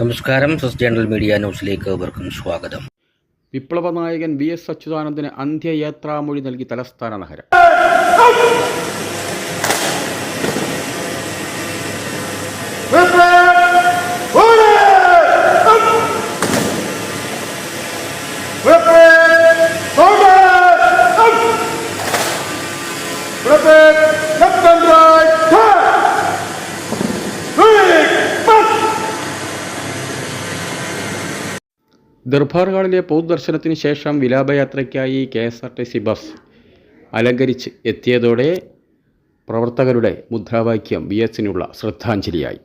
നമസ്കാരം സസ് journal media ന്യൂസിലേക്ക് ഏവർക്കും സ്വാഗതം. വിപ്ലവ നായകൻ വി എസ് അച്യുതാനന്ദന് അന്ത്യയാത്രാമൊഴി നൽകി തലസ്ഥാന നഗരം. ദർബാർഹാളിലെ പൊതുദർശനത്തിന് ശേഷം വിലാപയാത്രയ്ക്കായി K S R T C bus അലങ്കരിച്ച് എത്തിയതോടെ പ്രവർത്തകരുടെ മുദ്രാവാക്യം വി എസിനുള്ള ശ്രദ്ധാഞ്ജലിയായി.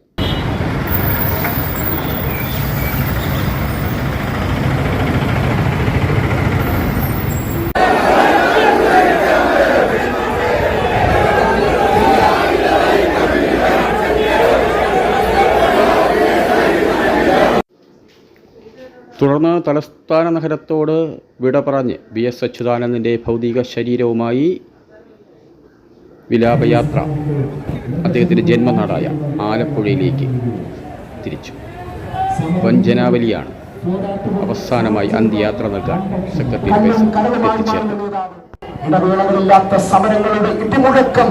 തുടർന്ന് തലസ്ഥാന നഗരത്തോട് വിട പറഞ്ഞ് വി എസ് അച്യുതാനന്ദന്റെ ഭൗതിക ശരീരവുമായി വിലാപയാത്ര അദ്ദേഹത്തിന്റെ ജന്മനാടായ ആലപ്പുഴയിലേക്ക് തിരിച്ചു. വൻ ജനാവലിയാണ് അവസാനമായി അന്ത്യയാത്ര നൽകാൻ സെക്രട്ടറി എത്തിച്ചേർന്നത്. ഇടവേളകളില്ലാത്ത സമരങ്ങളുടെ ഇടിമുഴക്കം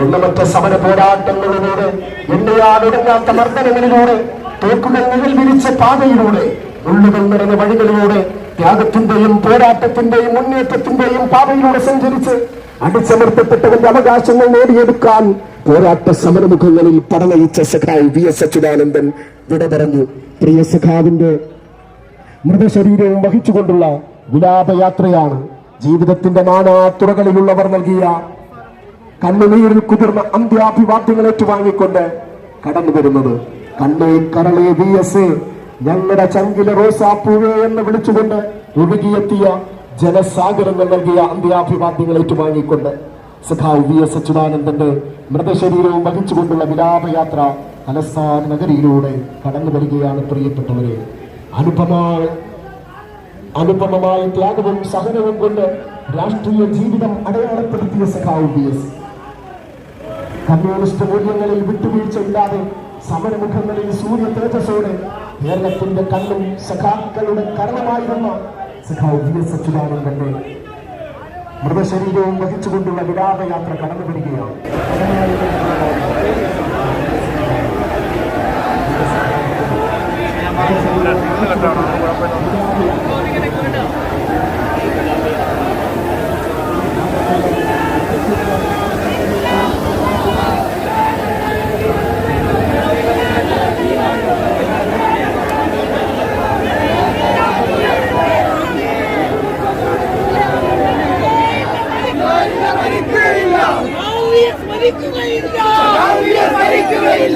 എണ്ണമറ്റ സമര പോരാട്ടങ്ങളിലൂടെ എണ്ണയാലൊടുങ്ങാത്ത മർദ്ദനങ്ങളിലൂടെ തോക്കുകൾ നിഴൽ വിരിച്ച പാതയിലൂടെ ഉള്ളുകൾ നിറഞ്ഞ വഴികളിലൂടെ ത്യാഗത്തിന്റെയും പോരാട്ടത്തിന്റെയും മുന്നേറ്റത്തിന്റെയും പാതയിലൂടെ സഞ്ചരിച്ച് അടിച്ചമർത്തപ്പെട്ടവന്റെ അവകാശങ്ങൾ നേടിയെടുക്കാൻ പോരാട്ട സമരമുഖങ്ങളിൽ പടനയിച്ച സഖാവ് വി എസ് അച്യുതാനന്ദൻ വിട പറഞ്ഞു പ്രിയ സഖാവിന്റെ മൃതശരീരവും വഹിച്ചുകൊണ്ടുള്ള വിലാപയാത്രയാണ് ജീവിതത്തിന്റെ നാനാ തുറകളിലുള്ളവർ നൽകിയ കണ്ണുനീരിൽ കുതിർന്ന അന്ത്യാഭിവാദ്യങ്ങൾ ഏറ്റുവാങ്ങിക്കൊണ്ട് കടന്നു വരുന്നത് കണ്ണേ കരളേ വി എസ് ഞങ്ങളുടെ ചങ്കിലെ റോസാപ്പൂവേ എന്ന് വിളിച്ചുകൊണ്ട് ഒഴുകിയെത്തിയ ജനസാഗരങ്ങൾ നൽകിയ അന്ത്യാഭിവാദ്യങ്ങൾ ഏറ്റുവാങ്ങിക്കൊണ്ട് സഖാവ് വി എസ് അച്യുതാനന്ദന്റെ മൃതശരീരവും വഹിച്ചുകൊണ്ടുള്ള വിലാപയാത്ര തലസ്ഥാന നഗരിയിലൂടെ കടന്നു വരികയാണ് പ്രിയപ്പെട്ടവരെ. അനുപമായ അനുപമമായ ത്യാഗവും സഹനവും കൊണ്ട് രാഷ്ട്രീയ ജീവിതം അടയാളപ്പെടുത്തിയ സഖാവ് വി എസ് കമ്മ്യൂണിസ്റ്റ് മൂല്യങ്ങളിൽ വിട്ടുവീഴ്ചയില്ലാതെ സമരമുഖങ്ങളിൽ സൂര്യ തേജസ്സോടെ കേരളത്തിന്റെ കണ്ണും സഖാക്കളുടെ കരണമായിരുന്ന സഖാവ് വി എസ് അച്യുതാനന്ദന്റെ മൃതശരീരവും വഹിച്ചുകൊണ്ടുള്ള വിലാപയാത്ര കടന്നു വരികയാണ്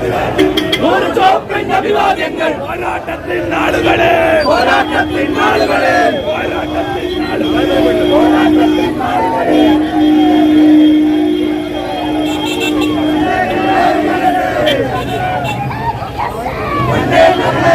ஒரு சோப்பின் அபிவாத் எங்கள் போராட்டத்தின் நாடுகளே. போராட்டத்தின் நாடுகளே. போராட்டத்தின் நாடுகளே. போராட்டத்தின் நாடுகளே. வந்தே நம்மே